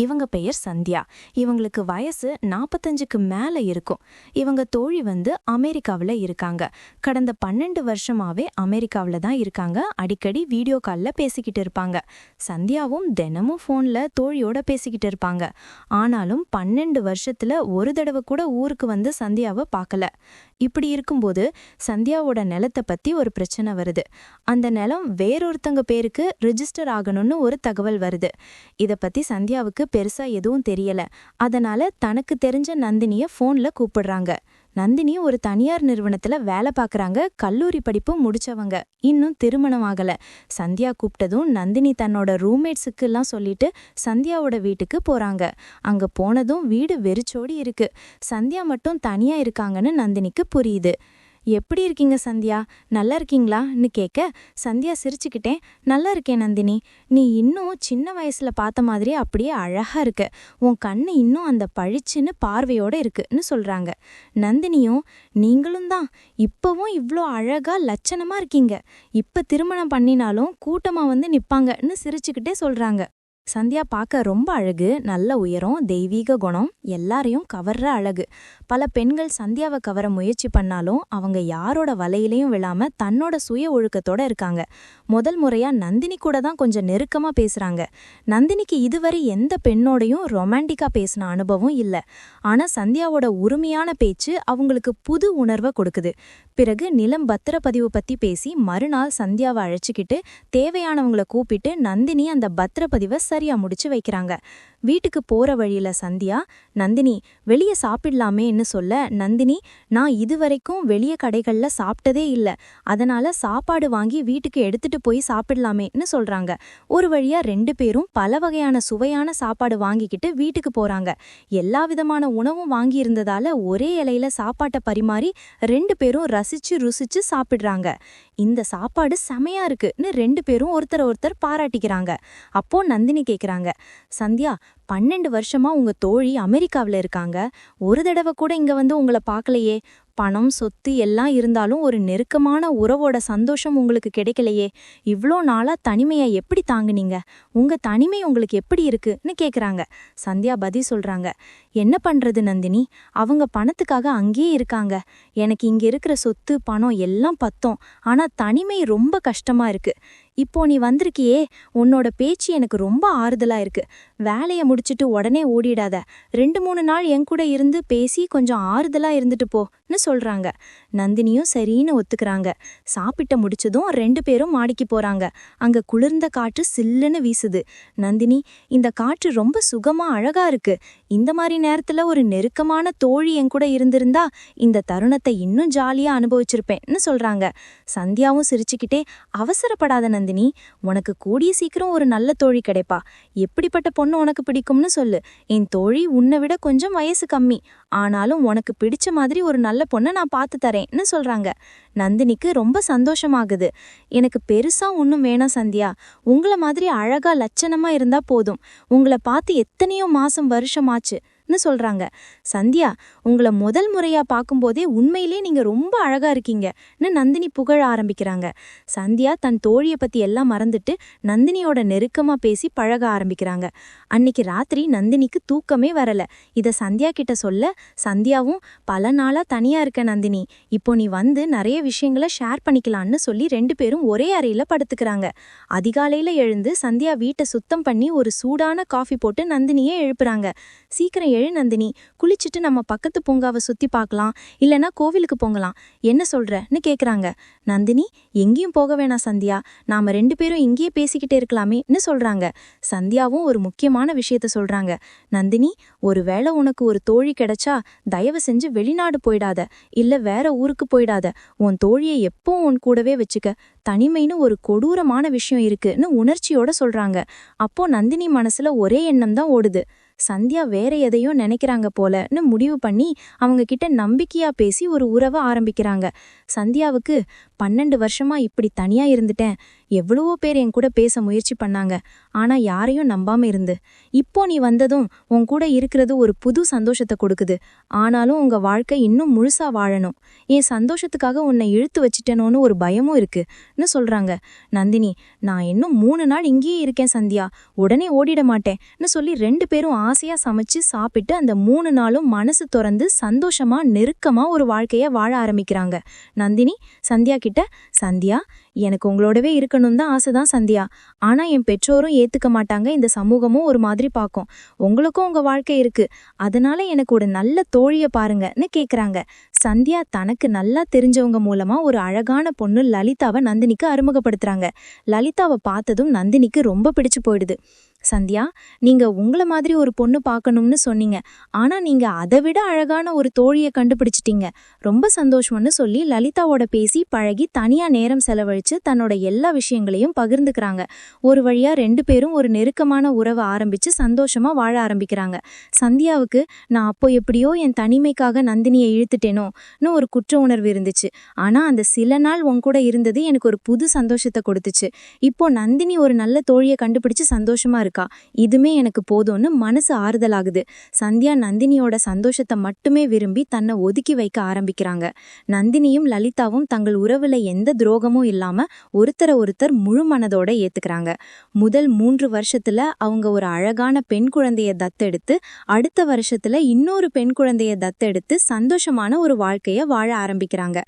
இவங்க பெயர் சந்தியா. இவங்களுக்கு வயசு நாற்பத்தஞ்சுக்கு மேல இருக்கும். இவங்க தோழி வந்து அமெரிக்காவில் இருக்காங்க. கடந்த பன்னெண்டு வருஷமாவே அமெரிக்காவில் தான் இருக்காங்க. அடிக்கடி வீடியோ காலில் பேசிக்கிட்டு இருப்பாங்க. சந்தியாவும் தினமும் ஃபோனில் தோழியோட பேசிக்கிட்டு இருப்பாங்க. ஆனாலும் பன்னெண்டு வருஷத்துல ஒரு தடவை கூட ஊருக்கு வந்து சந்தியாவை பார்க்கல. இப்படி இருக்கும்போது சந்தியாவோட நிலத்தை பத்தி ஒரு பிரச்சனை வருது. அந்த நிலம் வேறொருத்தங்க பேருக்கு ரிஜிஸ்டர் ஆகணும்னு ஒரு தகவல் வருது. இத பத்தி சந்தியாவுக்கு பெருசா எதுவும் தெரியல. அதனால தனக்கு தெரிஞ்ச நந்தினிய ஃபோன்ல கூப்பிடுறாங்க. நந்தினி ஒரு தனியார் நிறுவனத்துல வேலை பார்க்கறாங்க கல்லூரி படிப்பும் முடிச்சவங்க. இன்னும் திருமணம் ஆகல. சந்தியா கூப்பிட்டதும் நந்தினி தன்னோட ரூம்மேட்ஸுக்கு எல்லாம் சொல்லிட்டு சந்தியாவோட வீட்டுக்கு போறாங்க. அங்க போனதும் வீடு வெறிச்சோடி இருக்கு. சந்தியா மட்டும் தனியா இருக்காங்கன்னு நந்தினிக்கு புரியுது. எப்படி இருக்கீங்க சந்தியா? நல்லா இருக்கீங்களான்னு கேட்க சந்தியா சிரிச்சுக்கிட்டேன். நல்லா இருக்கேன் நந்தினி. நீ இன்னும் சின்ன வயசில் பார்த்த மாதிரியே அப்படியே அழகாக இருக்கு. உன் கண்ணு இன்னும் அந்த பழிச்சுன்னு பார்வையோடு இருக்குன்னு சொல்கிறாங்க நந்தினியும் நீங்களும் தான். இப்போவும் இவ்வளோ அழகாக லட்சணமாக இருக்கீங்க. இப்போ திருமணம் பண்ணினாலும் கூட்டமாக வந்து நிற்பாங்கன்னு சிரிச்சுக்கிட்டே சொல்கிறாங்க சந்தியா பார்க்க ரொம்ப அழகு நல்ல உயரம் தெய்வீக குணம் எல்லாரையும் கவர்ற அழகு. பல பெண்கள் சந்தியாவை கவர முயற்சி பண்ணாலும் அவங்க யாரோட வலையிலையும் விழாம தன்னோட சுய ஒழுக்கத்தோட இருக்காங்க. முதல் முறையா நந்தினி கூட தான் கொஞ்சம் நெருக்கமா பேசுறாங்க. நந்தினிக்கு இதுவரை எந்த பெண்ணோடையும் ரொமான்டிக்கா பேசின அனுபவம் இல்லை. ஆனா சந்தியாவோட உரிமையான பேச்சு அவங்களுக்கு புது உணர்வை கொடுக்குது. பிறகு நிலம் பத்திரப்பதிவு பத்தி பேசி மறுநாள் சந்தியாவை அழைச்சிக்கிட்டு தேவையானவங்களை கூப்பிட்டு நந்தினி அந்த பத்திரப்பதிவை சரியா முடிச்சு வைக்கிறாங்க. வீட்டுக்கு போற வழியில சந்தியா நந்தினி வெளியே சாப்பிடலாமேன்னு சொல்ல நந்தினி நான் இதுவரைக்கும் வெளிய கடைகள்ல சாப்பிட்டதே இல்ல. அதனால சாப்பாடு வாங்கி வீட்டுக்கு எடுத்துட்டு போய் சாப்பிடலாமேன்னு சொல்றாங்க. ஒரு வழியா ரெண்டு பேரும் பல வகையான சுவையான சாப்பாடு வாங்கிக்கிட்டு வீட்டுக்கு போறாங்க. எல்லா விதமான உணவும் வாங்கி இருந்ததால ஒரே இலையில சாப்பாட்டை பரிமாறி ரெண்டு பேரும் ரசிச்சு ருசிச்சு சாப்பிடுறாங்க. இந்த சாப்பாடு செமையா இருக்குன்னு ரெண்டு பேரும் ஒருத்தர் ஒருத்தர் பாராட்டிக்கிறாங்க. அப்போ நந்தினி கேக்குறாங்க. சந்தியா பன்னெண்டு வருஷமா உங்க தோழி அமெரிக்காவுல இருக்காங்க. ஒரு தடவை கூட இங்க வந்து உங்களை பார்க்கலையே. பணம் சொத்து எல்லாம் இருந்தாலும் ஒரு நெருக்கமான உறவோட சந்தோஷம் உங்களுக்கு கிடைக்கலையே. இவ்வளோ நாளா தனிமையை எப்படி தாங்குனீங்க? உங்க தனிமை உங்களுக்கு எப்படி இருக்குன்னு கேட்குறாங்க சந்தியா பதி சொல்றாங்க. என்ன பண்றது நந்தினி? அவங்க பணத்துக்காக அங்கேயே இருக்காங்க. எனக்கு இங்க இருக்கிற சொத்து பணம் எல்லாம் பத்தோம். ஆனா தனிமை ரொம்ப கஷ்டமா இருக்கு. இப்போ நீ வந்திருக்கியே. உன்னோட பேச்சு எனக்கு ரொம்ப ஆறுதலா இருக்கு. வேலைய முடிச்சிட்டு உடனே ஓடிடாத. ரெண்டு மூணு நாள் என் கூட இருந்து பேசி கொஞ்சம் ஆறுதலா இருந்துட்டு போன்னு சொல்றாங்க. நந்தினியும் சரின்னு ஒத்துக்கிறாங்க. சாப்பிட்ட முடிச்சதும் ரெண்டு பேரும் மாடிக்கு போறாங்க. அங்க குளிர்ந்த காற்று சில்லுன்னு வீசுது. நந்தினி இந்த காற்று ரொம்ப சுகமா அழகா இருக்கு. இந்த மாதிரி நேரத்துல ஒரு நெருக்கமான தோழி என் கூட இருந்திருந்தா இந்த தருணத்தை இன்னும் ஜாலியா அனுபவிச்சிருப்பேன்னு சொல்றாங்க. சந்தியாவும் சிரிச்சுக்கிட்டே அவசரப்படாத நந்தினி உனக்கு கூடிய சீக்கிரம் ஒரு நல்ல தோழி கிடைப்பா. எப்படிப்பட்ட பொண்ணு உனக்கு பிடிக்கும்னு சொல்லு. என் தோழி உன்னை விட கொஞ்சம் வயசு கம்மி. ஆனாலும் உனக்கு பிடிச்ச மாதிரி ஒரு நல்ல பொண்ணை நான் பார்த்து தரேன்னு சொல்றாங்க. நந்தினிக்கு ரொம்ப சந்தோஷமாகுது. எனக்கு பெருசா ஒன்றும் வேணாம் சந்தியா. உங்கள மாதிரி அழகா லட்சணமா இருந்தா போதும். உங்களை பார்த்து எத்தனையோ மாசம் வருஷமாச்சு. ன்னு சொல்றாங்க. சந்தியா உங்களை முதல் முறையா பார்க்கும்போதே உண்மையிலே நீங்கள் ரொம்ப அழகா இருக்கீங்கன்னு நந்தினி புகழ ஆரம்பிக்கிறாங்க. சந்தியா தன் தோழியை பற்றி எல்லாம் மறந்துட்டு நந்தினியோட நெருக்கமா பேசி பழக ஆரம்பிக்கிறாங்க. அன்னைக்கு ராத்திரி நந்தினிக்கு தூக்கமே வரல. இதை சந்தியா கிட்ட சொல்ல சந்தியாவும் பல நாளாக தனியாக இருக்க நந்தினி. இப்போ நீ வந்து நிறைய விஷயங்களை ஷேர் பண்ணிக்கலான்னு சொல்லி ரெண்டு பேரும் ஒரே அறையில் படுத்துக்கிறாங்க. அதிகாலையில் எழுந்து சந்தியா வீட்டை சுத்தம் பண்ணி ஒரு சூடான காஃபி போட்டு நந்தினியே எழுப்புறாங்க. சீக்கிரம் எழு நந்தினி. குளிச்சுட்டு நம்ம பக்கத்து பூங்காவை சுத்தி பார்க்கலாம். இல்லனா கோவிலுக்கு போங்கலாம். என்ன சொல்றன்னு கேக்குறாங்க. நந்தினி எங்கேயும் போக வேணாம் சந்தியா. நாம ரெண்டு பேரும் இங்கேயே பேசிக்கிட்டே இருக்கலாமேன்னு சொல்றாங்க. சந்தியாவும் ஒரு முக்கியமான விஷயத்த சொல்றாங்க. நந்தினி ஒருவேளை உனக்கு ஒரு தோழி கிடைச்சா தயவு செஞ்சு வெளிநாடு போயிடாத. இல்ல வேற ஊருக்கு போயிடாத. உன் தோழியை எப்போ உன் கூடவே வச்சுக்க. தனிமைன்னு ஒரு கொடூரமான விஷயம் இருக்குன்னு உணர்ச்சியோட சொல்றாங்க. அப்போ நந்தினி மனசுல ஒரே எண்ணம் தான் ஓடுது. சந்தியா வேற எதையோ நினைக்கிறாங்க போலன்னு முடிவு பண்ணி அவங்க கிட்ட நம்பிக்கையா பேசி ஒரு உறவை ஆரம்பிக்கிறாங்க. சந்தியாவுக்கு பன்னெண்டு வருஷமா இப்படி தனியா இருந்துட்டேன். எவ்வளவோ பேர் என் கூட பேச முயற்சி பண்ணாங்க. ஆனா யாரையும் நம்பாம இருந்து. இப்போ நீ வந்ததும் உன் கூட இருக்கிறது ஒரு புது சந்தோஷத்தை கொடுக்குது. ஆனாலும் உங்க வாழ்க்கை இன்னும் முழுசா வாழணும். என் சந்தோஷத்துக்காக உன்னை இழுத்து வச்சிட்டனோன்னு ஒரு பயமும் இருக்குன்னு சொல்றாங்க. நந்தினி நான் இன்னும் மூணு நாள் இங்கேயே இருக்கேன் சந்தியா. உடனே ஓடிட மாட்டேன்னு சொல்லி ரெண்டு பேரும் ஆசையா சமைச்சு சாப்பிட்டு அந்த மூணு நாளும் மனசு திறந்து சந்தோஷமா நெருக்கமா ஒரு வாழ்க்கைய வாழ ஆரம்பிக்கிறாங்க. நந்தினி சந்தியா கிட்ட சந்தியா எனக்கு உங்களோடவே இருக்கணும் தான் ஆசைதான் சந்தியா. ஆனா என் பெற்றோரும் ஏத்துக்க மாட்டாங்க. இந்த சமூகமும் ஒரு மாதிரி பார்க்கும். உங்களுக்கும் உங்க வாழ்க்கை இருக்கு. அதனால எனக்கு ஒரு நல்ல தோழிய பாருங்கன்னு கேக்குறாங்க. சந்தியா தனக்கு நல்லா தெரிஞ்சவங்க மூலமா ஒரு அழகான பொண்ணு லலிதாவை நந்தினிக்கு அறிமுகப்படுத்துறாங்க. லலிதாவை பார்த்ததும் நந்தினிக்கு ரொம்ப பிடிச்சு போயிடுது. சந்தியா நீங்க உங்கள மாதிரி ஒரு பொண்ணு பார்க்கணும்னு சொன்னீங்க. ஆனா நீங்க அதை விட அழகான ஒரு தோழியை கண்டுபிடிச்சிட்டீங்க. ரொம்ப சந்தோஷம்னு சொல்லி லலிதாவோட பேசி பழகி தனியா நேரம் செலவழிச்சு தன்னோட எல்லா விஷயங்களையும் பகிர்ந்துக்கிறாங்க. ஒரு வழியா ரெண்டு பேரும் ஒரு நெருக்கமான உறவை ஆரம்பிச்சு சந்தோஷமா வாழ ஆரம்பிக்கிறாங்க. சந்தியாவுக்கு நான் அப்போ எப்படியோ என் தனிமைக்காக நந்தினியை இழுத்துட்டேனோன்னு ஒரு குற்ற உணர்வு இருந்துச்சு. ஆனா அந்த சில நாள் உன் கூட இருந்தது எனக்கு ஒரு புது சந்தோஷத்தை கொடுத்துச்சு. இப்போ நந்தினி ஒரு நல்ல தோழியை கண்டுபிடிச்சு சந்தோஷமா இருக்கா. இதுமே எனக்கு போதும்னு மனசு ஆறுதலாகுது. சந்தியா நந்தினியோட சந்தோஷத்தை மட்டுமே விரும்பி தன்னை ஒதுக்கி வைக்க ஆரம்பிக்கிறாங்க. நந்தினியும் லலிதாவும் தங்கள் உறவுல எந்த துரோகமும் இல்லாம ஒருத்தரை ஒருத்தர் முழு மனதோட ஏத்துக்கிறாங்க. முதல் மூன்று வருஷத்துல அவங்க ஒரு அழகான பெண் குழந்தைய தத்தெடுத்து அடுத்த வருஷத்துல இன்னொரு பெண் குழந்தைய தத்தெடுத்து சந்தோஷமான ஒரு வாழ்க்கைய வாழ ஆரம்பிக்கிறாங்க.